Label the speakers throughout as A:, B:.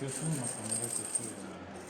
A: 9分もその列強いな。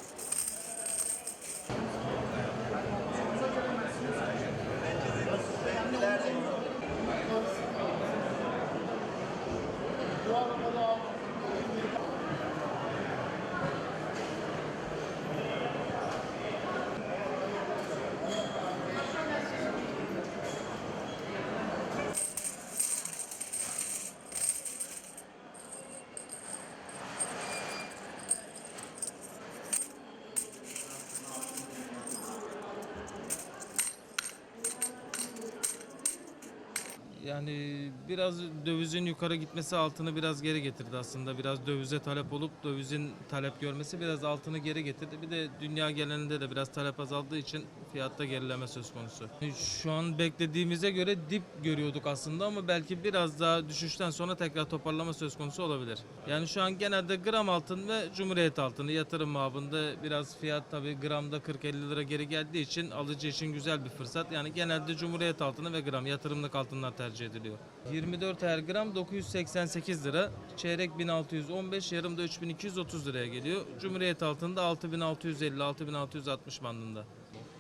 B: Yani biraz dövizin yukarı gitmesi altını biraz geri getirdi aslında. Biraz dövize talep olup dövizin talep görmesi biraz altını geri getirdi. Bir de dünya genelinde de biraz talep azaldığı için fiyatta gerileme söz konusu. Şu an beklediğimize göre dip görüyorduk aslında ama belki biraz daha düşüşten sonra tekrar toparlama söz konusu olabilir. Yani şu an genelde gram altın ve cumhuriyet altını yatırım mabında biraz fiyat tabii gramda 40-50 lira geri geldiği için alıcı için güzel bir fırsat. Yani genelde cumhuriyet altını ve gram yatırımlık altınlar tercih ediliyor. 24 her gram 988 lira, çeyrek 1615, yarım da 3230 liraya geliyor. Cumhuriyet altında 6650-6660 bandında.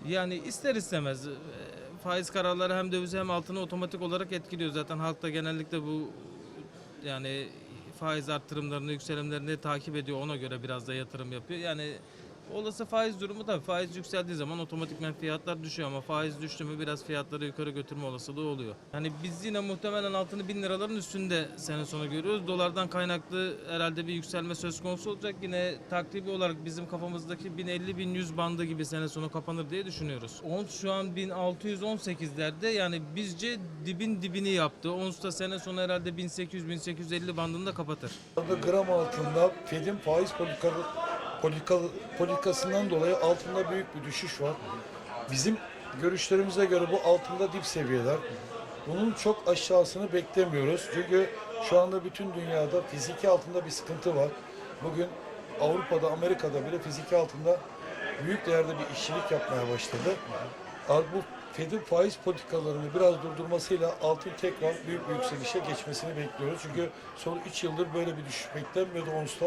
B: Yani ister istemez e, faiz kararları hem dövizi hem altını otomatik olarak etkiliyor. Zaten halk da genellikle bu yani faiz arttırımlarını, yükselimlerini takip ediyor. Ona göre biraz da yatırım yapıyor. Yani olası faiz durumu tabii faiz yükseldiği zaman otomatikman fiyatlar düşüyor ama faiz düştü mü biraz fiyatları yukarı götürme olasılığı oluyor. Yani biz yine muhtemelen altını 1000 liraların üstünde sene sonu görüyoruz. Dolardan kaynaklı herhalde bir yükselme söz konusu olacak. Yine takribi olarak bizim kafamızdaki 1050-1100 bandı gibi sene sonu kapanır diye düşünüyoruz. Ons şu an 1618'lerde yani bizce dibin dibini yaptı. Ons da sene sonu herhalde 1800-1850 bandında kapatır.
C: Gram altında Fed'in faiz politika, politika, politikasından dolayı altında büyük bir düşüş var. Bizim görüşlerimize göre bu altında dip seviyeler. Bunun çok aşağısını beklemiyoruz. Çünkü şu anda bütün dünyada fiziki altında bir sıkıntı var. Bugün Avrupa'da, Amerika'da bile fiziki altında büyük değerde bir işçilik yapmaya başladı. Bu Fed'in faiz politikalarını biraz durdurmasıyla altın tekrar büyük bir yükselişe geçmesini bekliyoruz. Çünkü son 3 yıldır böyle bir düşüş beklenmiyordu ONS'ta.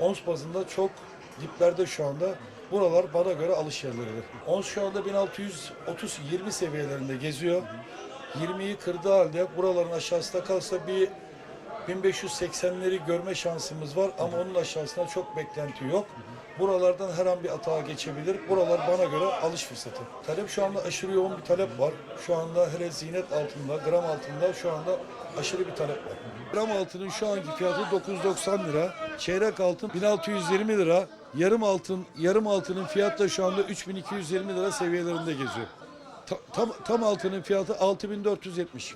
C: ONS bazında çok diplerde şu anda. Buralar bana göre alış yerleridir. ONS şu anda 1630-20 seviyelerinde geziyor. 20'yi kırdığı halde buraların aşağısında kalsa bir 1580'leri görme şansımız var ama onun aşağısında çok beklenti yok. Buralardan her an bir atağa geçebilir. Buralar bana göre alış fırsatı. Talep şu anda aşırı yoğun bir talep var. Şu anda hele zinet altında, gram altında şu anda aşırı bir talep var. Gram altının şu anki fiyatı 990 lira. Çeyrek altın 1620 lira. Yarım altın, yarım altının fiyatı da şu anda 3220 lira seviyelerinde geziyor. Ta- tam, tam altının fiyatı 6470.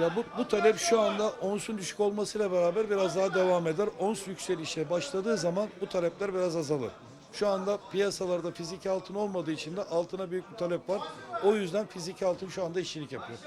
C: Ya bu, bu talep şu anda onsun düşük olmasıyla beraber biraz daha devam eder. Ons yükselişe başladığı zaman bu talepler biraz azalır. Şu anda piyasalarda fiziki altın olmadığı için de altına büyük bir talep var. O yüzden fiziki altın şu anda işçilik yapıyor.